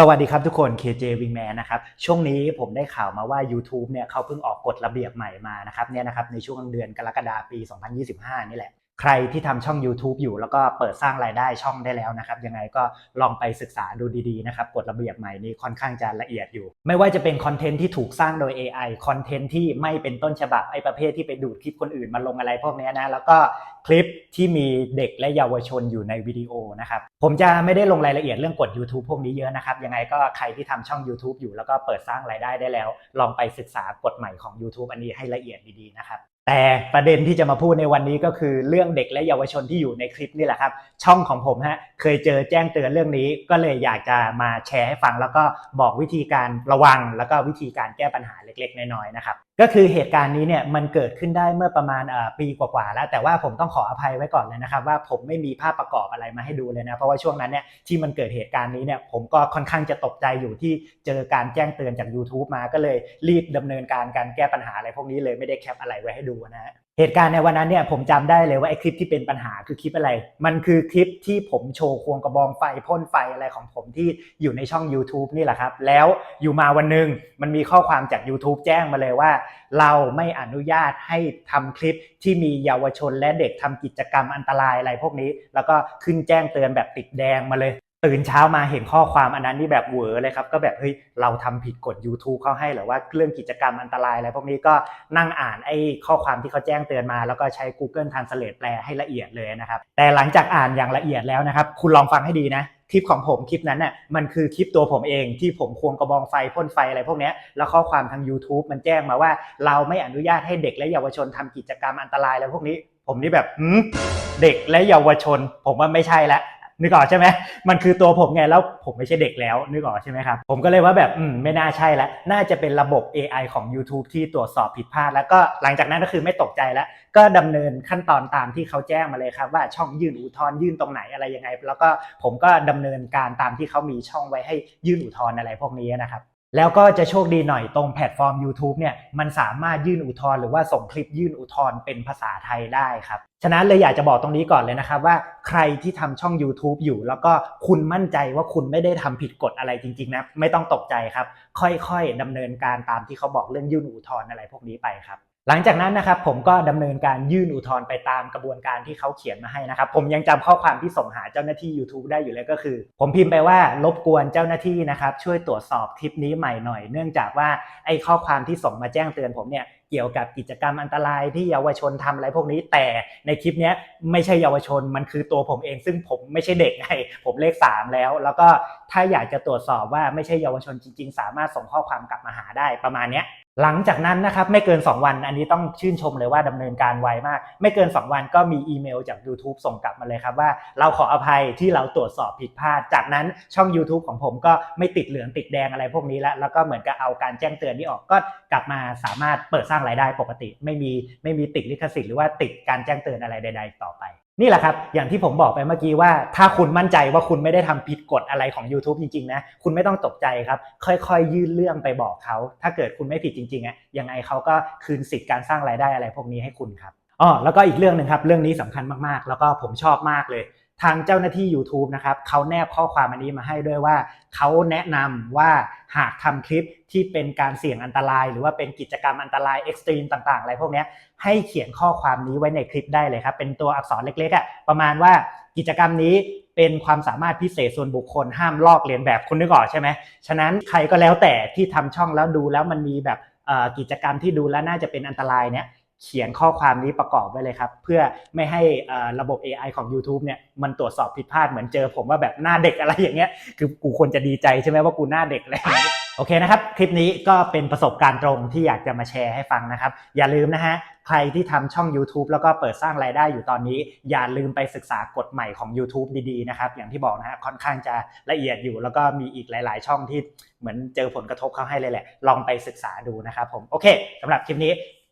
สวัสดีครับทุกคน KJ Wingman นะครับ ช่วงนี้ผมได้ข่าวมาว่า YouTube เนี่ยเขาเพิ่งออกกฎระเบียบใหม่มานะครับเนี่ยนะครับในช่วงเดือนกรกฎาคมปี 2025 นี่แหละ ใครที่ทำช่อง YouTube อยู่ แล้วก็เปิดสร้างรายได้ช่องได้แล้วนะครับ ยังไงก็ลองไปศึกษาดูดีๆนะครับกฎระเบียบใหม่นี้ค่อนข้างจะละเอียดอยู่ ไม่ว่าจะเป็นคอนเทนต์ที่ถูกสร้างโดย AI คอนเทนต์ที่ไม่เป็นต้นฉบับไอ้ประเภทที่ไปดูดคลิปคนอื่นมาลงอะไรพวกนี้นะแล้วก็คลิปที่มีเด็กและเยาวชนอยู่ในวิดีโอนะครับผมจะไม่ได้ลงรายละเอียดเรื่องกฎ YouTube พวกนี้เยอะนะครับยังไงก็ใครที่ทำช่อง YouTube อยู่แล้วก็เปิดสร้างรายได้ได้แล้ว ลองไปศึกษากฎใหม่ของ YouTube อันนี้ให้ละเอียดดีๆนะครับ แต่ประเด็นที่จะมาพูดในวันนี้ก็คือเรื่องเด็กและเยาวชนที่อยู่ในคลิปนี่แหละครับ ช่องของผมฮะเคยเจอแจ้งเตือนเรื่องนี้ ก็เลยอยากจะมาแชร์ให้ฟัง แล้วก็บอกวิธีการระวัง แล้วก็วิธีการแก้ปัญหาเล็กๆ น้อยๆนะครับก็คือเหตุการณ์นี้เนี่ยมันเกิดขึ้นได้เมื่อประมาณปีกว่าๆแล้ว แต่ว่าผมต้องขออภัยไว้ก่อนเลยนะครับ ว่าผมไม่มีภาพประกอบอะไรมาให้ดูเลยนะเพราะว่าช่วงนั้นเนี่ยที่มันเกิดเหตุการณ์นี้เนี่ยผมก็ค่อนข้างจะตกใจอยู่ที่เจอการแจ้งเตือนจาก YouTube มาก็เลยรีบดำเนินการการแก้ปัญหาอะไรพวกนี้เลยไม่ได้แคปอะไรไว้ให้ดูนะฮะเหตุการณ์ในวันนั้นเนี่ยผมจำได้เลยว่าไอ้คลิปที่เป็นปัญหาคือคลิปอะไร มันคือคลิปที่ผมโชว์ควงกระบองไฟพ่นไฟอะไรของผมที่อยู่ในช่อง YouTube นี่แหละครับ แล้วอยู่มาวันหนึ่งมันมีข้อความจาก YouTube แจ้งมาเลยว่า เราไม่อนุญาตให้ทำคลิปที่มีเยาวชนและเด็กทำกิจกรรมอันตรายอะไรพวกนี้ แล้วก็ขึ้นแจ้งเตือนแบบติดแดงมาเลย ตื่นเช้ามาเห็นข้อความอันนั้นนี่แบบเหวอเลยครับ ก็แบบเฮ้ยเราทำผิดกฎ YouTube เขาให้หรือว่าเรื่องกิจกรรมอันตรายอะไรพวกนี้ก็นั่งอ่านไอ้ข้อความที่เขาแจ้งเตือนมา แล้วก็ใช้ Google Translate แปลให้ละเอียดเลยนะครับ แต่หลังจากอ่านอย่างละเอียดแล้วนะครับ คุณลองฟังให้ดีนะคลิปของผมคลิปนั้นน่ะมันคือคลิปตัวผมเองที่ผมควงกระบองไฟพ่นไฟอะไรพวกนี้แล้วข้อความทาง YouTube มันแจ้งมาว่า เราไม่อนุญาตให้เด็กและเยาวชนทำกิจกรรมอันตรายอะไรพวกนี้ ผมนี่แบบเด็กและเยาวชน ผมว่าไม่ใช่แล้ว นึกออกใช่ไหมมันคือตัวผมไงแล้วผมไม่ใช่เด็กแล้วนึกออกใช่ไหมครับผมก็เลยว่าแบบอืมไม่น่าใช่แล้วน่าจะเป็นระบบ AI ของ YouTube ที่ตรวจสอบผิดพลาด แล้วก็หลังจากนั้นก็คือไม่ตกใจแล้ว ก็ดำเนินขั้นตอนตามที่เขาแจ้งมาเลยครับว่าช่องยื่นอุทธรณ์ยื่นตรงไหนอะไรยังไง แล้วก็ผมก็ดำเนินการตามที่เขามีช่องไว้ให้ยื่นอุทธรณ์อะไรพวกนี้นะครับ แล้วก็จะโชคดีหน่อยตรงแพลตฟอร์ม YouTube เนี่ยมันสามารถยื่นอุทธรณ์หรือว่าส่งคลิปยื่นอุทธรณ์เป็นภาษาไทยได้ครับ ฉะนั้นเลยอยากจะบอกตรงนี้ก่อนเลยนะครับว่าใครที่ทำช่อง YouTube อยู่ แล้วก็คุณมั่นใจว่าคุณไม่ได้ทำผิดกฎอะไรจริงๆนะไม่ต้องตกใจครับ ค่อยๆดำเนินการตามที่เขาบอกเรื่องยื่นอุทธรณ์อะไรพวกนี้ไปครับ หลังจากนั้นนะครับผมก็ดำเนินการยื่นอุทธรณ์ไปตามกระบวนการที่เขาเขียนมาให้นะครับผมยังจำข้อความที่ส่งหาเจ้าหน้าที่ YouTube ได้อยู่เลยก็คือ ผมพิมพ์ไปว่ารบกวนเจ้าหน้าที่นะครับช่วยตรวจสอบคลิปนี้ใหม่หน่อย เนื่องจากว่าไอ้ข้อความที่ส่งมาแจ้งเตือนผมเนี่ยเกี่ยวกับกิจกรรมอันตรายที่เยาวชนทำอะไรพวกนี้ แต่ในคลิปเนี้ยไม่ใช่เยาวชนมันคือตัวผมเอง ซึ่งผมไม่ใช่เด็กไงผมเลขสามแล้ว แล้วก็ถ้าอยากจะตรวจสอบว่าไม่ใช่เยาวชนจริง ๆ สามารถส่งข้อความกลับมาหาได้ประมาณเนี้ย หลังจากนั้นนะครับไม่เกิน 2 วัน อันนี้ต้องชื่นชมเลยว่าดำเนินการไวมาก ไม่เกิน 2 วันก็มีอีเมลจาก YouTube ส่งกลับมาเลยครับว่าเราขออภัยที่เราตรวจสอบผิดพลาด จากนั้นช่อง YouTube ของผมก็ไม่ติดเหลืองติดแดงอะไรพวกนี้แล้ว แล้วก็เหมือนกับเอาการแจ้งเตือนนี้ออกก็กลับมาสามารถเปิดสร้างรายได้ปกติ ไม่มีไม่มีติดลิขสิทธิ์หรือว่าติดการแจ้งเตือนอะไรใด ๆ ต่อไป นี่แหละครับ อย่างที่ผมบอกไปเมื่อกี้ว่า ถ้าคุณมั่นใจว่าคุณไม่ได้ทำผิดกฎอะไรของ YouTube จริงๆนะ คุณไม่ต้องตกใจครับ ค่อยๆ ยื่นเรื่องไปบอกเขา ถ้าเกิดคุณไม่ผิดจริงๆอะยังไงเขาก็คืนสิทธิ์การสร้างรายได้อะไรพวกนี้ให้คุณครับอ๋อแล้วก็อีกเรื่องหนึ่งครับ เรื่องนี้สำคัญมากๆ แล้วก็ผมชอบมากเลย ทางเจ้าหน้าที่ YouTube นะครับเขาแนบข้อความอันนี้มาให้ด้วยว่า เขาแนะนำว่าหากทำคลิปที่เป็นการเสี่ยงอันตราย หรือว่าเป็นกิจกรรมอันตรายเอ็กซ์ตรีมต่างๆ อะไรพวกนี้ให้เขียนข้อความนี้ไว้ในคลิปได้เลยครับ เป็นตัวอักษรเล็กๆอะประมาณว่ากิจกรรมนี้เป็นความสามารถพิเศษส่วนบุคคลห้ามลอกเลียนแบบคุณนึกออกใช่ไหมฉะนั้นใครก็แล้วแต่ที่ทำช่องแล้วดูแล้วมันมีแบบกิจกรรมที่ดูแล้วน่าจะเป็นอันตรายเนี่ย เขียนข้อความนี้ประกอบไว้เลยครับ เพื่อไม่ให้ระบบ AI ของ YouTube เนี่ยมันตรวจสอบผิดพลาดเหมือนเจอผมว่าแบบหน้าเด็กอะไรอย่างเงี้ยคือกูควรจะดีใจใช่ไหมว่ากูหน้าเด็กอะไรอย่างเงี้ยโอเคนะครับ คลิปนี้ก็เป็นประสบการณ์ตรงที่อยากจะมาแชร์ให้ฟังนะครับ อย่าลืมนะฮะใครที่ทำช่อง YouTube แล้วก็เปิดสร้างรายได้อยู่ตอนนี้ อย่าลืมไปศึกษากฎใหม่ของ YouTube ดีๆนะครับ อย่างที่บอกนะฮะค่อนข้างจะละเอียดอยู่ แล้วก็มีอีกหลายๆ ช่องที่เหมือนเจอผลกระทบเข้าให้เลยแหละ ลองไปศึกษาดูนะครับผมโอเคสำหรับคลิปนี้